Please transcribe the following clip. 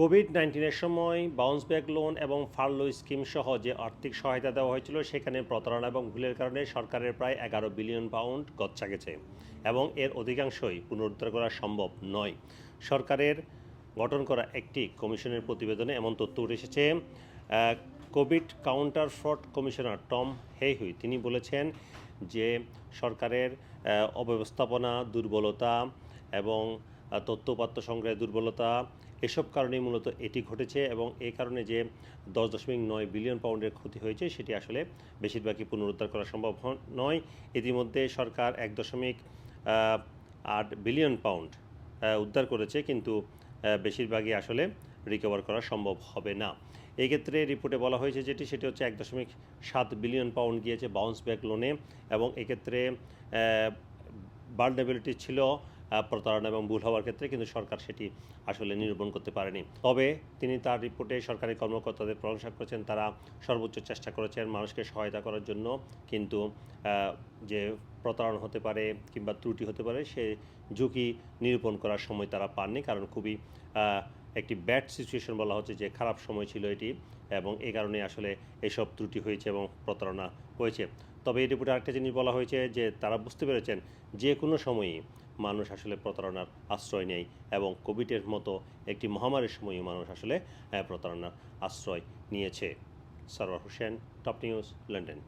Covid নাইন্টিনের সময় bounce back loan এবং ফার্লো স্কিম সহ যে আর্থিক সহায়তা দেওয়া হয়েছিল, সেখানে প্রতারণা এবং ভুলের কারণে সরকারের প্রায় এগারো বিলিয়ন পাউন্ড গচ্ছা গেছে এবং এর অধিকাংশই পুনরুদ্ধার করা সম্ভব নয়। সরকারের গঠন করা একটি কমিশনের প্রতিবেদনে এমন তথ্য উঠে এসেছে। Covid counter fraud commissioner Tom Hayhoe তিনি বলেছেন যে সরকারের অব্যবস্থাপনা দুর্বলতা এবং তথ্যপাত্র সংগ্রহের দুর্বলতা এসব কারণেই মূলত এটি ঘটেছে এবং এই কারণে যে দশ দশমিক নয় বিলিয়ন পাউন্ডের ক্ষতি হয়েছে, সেটি আসলে বেশিরভাগই পুনরুদ্ধার করা সম্ভব নয়। ইতিমধ্যে সরকার এক দশমিক আট বিলিয়ন পাউন্ড উদ্ধার করেছে, কিন্তু বেশিরভাগই আসলে রিকভার করা সম্ভব হবে না। এক্ষেত্রে রিপোর্টে বলা হয়েছে যেটি, সেটি হচ্ছে এক দশমিক সাত বিলিয়ন পাউন্ড গিয়েছে বাউন্স ব্যাক লোনে এবং এক্ষেত্রে বার্ডেবিলিটি ছিল প্রতারণা এবং ভুল হওয়ার ক্ষেত্রে কিন্তু সরকার সেটি আসলে নিরূপণ করতে পারেনি। তবে তিনি তার রিপোর্টে সরকারি কর্মকর্তাদের প্রশংসা করেছেন, তারা সর্বোচ্চ চেষ্টা করেছেন মানুষকে সহায়তা করার জন্য। কিন্তু যে প্রতারণা হতে পারে কিংবা ত্রুটি হতে পারে, সে ঝুঁকি নিরূপণ করার সময় তারা পাননি। কারণ খুবই একটি ব্যাড সিচুয়েশন বলা হচ্ছে যে খারাপ সময় ছিল এটি এবং এই কারণে আসলে এসব ত্রুটি হয়েছে এবং প্রতারণা হয়েছে। তবে এই রিপোর্টে আরেকটা জিনিস বলা হয়েছে যে তারা বুঝতে পেরেছেন যে কোনো সময়ই মানুষ আসলে প্রতারণার আশ্রয় নেয় এবং কোভিডের মতো একটি মহামারীর সময়ও মানুষ আসলে প্রতারণার আশ্রয় নিয়েছে। Sarwar Hossain, top news, London.